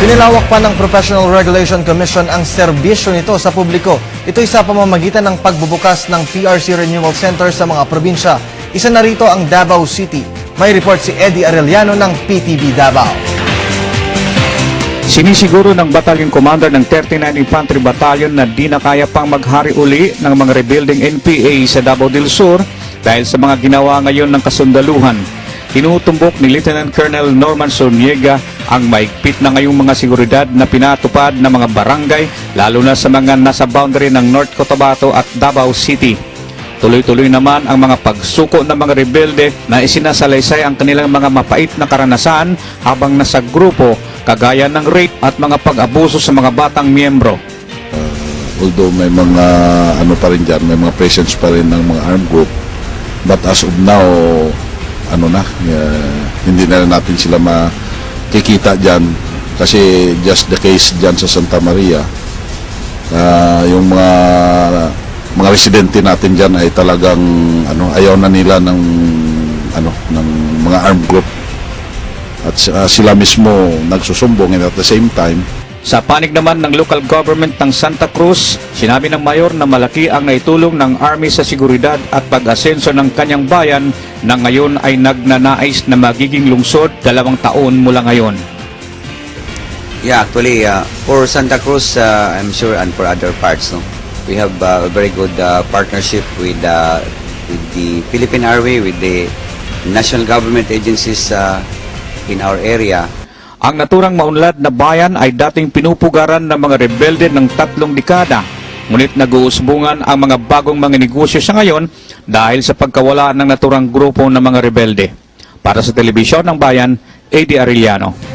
Pinilawak pa ng Professional Regulation Commission ang serbisyo nito sa publiko. Ito'y sa pamamagitan ng pagbubukas ng PRC Renewal Center sa mga probinsya. Isa na rito ang Davao City. May report si Eddie Arellano ng PTV Davao. Sinisiguro ng Battalion Commander ng 39 Infantry Battalion na di na kaya pang maghari uli ng mga rebuilding NPA sa Davao del Sur dahil sa mga ginawa ngayon ng kasundaluhan. Tinutumbok ni Lieutenant Colonel Norman Soniega ang maigpit na ngayong mga seguridad na pinatupad ng mga barangay lalo na sa mga nasa boundary ng North Cotabato at Davao City. Tuloy-tuloy naman ang mga pagsuko ng mga rebelde na isinasalaysay ang kanilang mga mapait na karanasan habang nasa grupo kagaya ng rape at mga pag-abuso sa mga batang miyembro. although may mga ano pa rin dyan, may mga presence pa rin ng mga armed group but as of now ano na eh, hindi na natin sila makikita dyan. Kasi just the case dyan sa Santa Maria ah, yung mga mga residente natin dyan ay talagang ano ayaw na nila ng ano ng mga armed group. At ah, sila mismo nagsusumbong and at the same time Sa panig naman ng local government ng Santa Cruz, sinabi ng mayor na malaki ang naitulong ng Army sa seguridad at pag-asenso ng kanyang bayan na ngayon ay nagnanais na magiging lungsod dalawang taon mula ngayon. Yeah, actually, uh, for Santa Cruz, uh, I'm sure, and for other parts, no, we have uh, a very good uh, partnership with uh, with the Philippine Airway, with the national government agencies uh, in our area. Ang naturang maunlad na bayan ay dating pinupugaran ng mga rebelde ng tatlong dekada. Ngunit nag-uusbungan ang mga bagong mga negosyo sa ngayon dahil sa pagkawala ng naturang grupo ng mga rebelde. Para sa telebisyon ng bayan, AD Arellano.